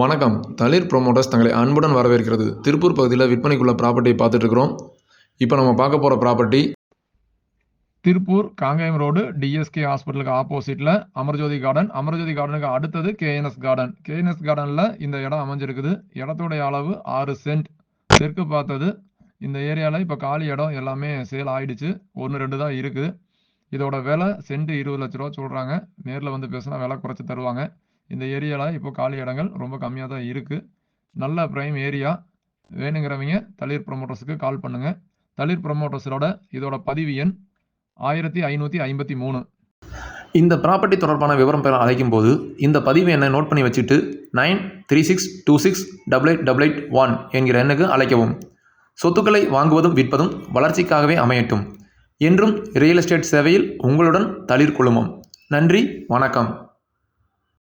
வணக்கம். தளிர் ப்ரொமோட்டர்ஸ் தங்களை அன்புடன் வரவேற்கிறது. திருப்பூர் பகுதியில் விற்பனைக்குள்ள ப்ராப்பர்ட்டியை பார்த்துட்டு இருக்கிறோம் இப்போ நம்ம பார்க்க போகிற property Tiruppur Kangeyam road TSK ஹாஸ்பிட்டலுக்கு ஆப்போசிட்டில் அமர்ஜோதி கார்டன் அமர்ஜோதி கார்டனுக்கு அடுத்தது கேஎன்எஸ் கார்டன் கேஎன்எஸ் கார்டனில் இந்த இடம் அமைஞ்சிருக்குது. இடத்துடைய அளவு ஆறு சென்ட் தெற்கு பார்த்தது. இந்த ஏரியாவில் இப்போ காலி இடம் எல்லாமே சேல் ஆயிடுச்சு. ஒன்று ரெண்டு தான் இருக்குது இதோட விலை சென்ட் இருபது லட்ச ரூபா சொல்கிறாங்க நேரில் வந்து பேசினா விலை குறைச்சி தருவாங்க. இந்த ஏரியாவில் இப்போ காலி இடங்கள் ரொம்ப கம்மியாக தான் இருக்குது நல்ல ப்ரைம் ஏரியா வேணுங்கிறவங்க தளிர் ப்ரொமோட்டர்ஸுக்கு கால் பண்ணுங்கள் தளிர் ப்ரொமோட்டர்ஸோட இதோட பதிவு எண் ஆயிரத்தி ஐநூற்றி ஐம்பத்தி மூணு. இந்த ப்ராப்பர்ட்டி தொடர்பான விவரம் பெற அழைக்கும் போது இந்த பதிவு எண்ணை நோட் பண்ணி வச்சுட்டு nine three six two six double eight double eight one என்கிற எண்ணுக்கு அழைக்கவும். சொத்துக்களை வாங்குவதும் விற்பதும் வளர்ச்சிக்காகவே அமையட்டும். என்றும் ரியல் எஸ்டேட் சேவையில் உங்களுடன் தளிர் குழுமம் நன்றி வணக்கம்.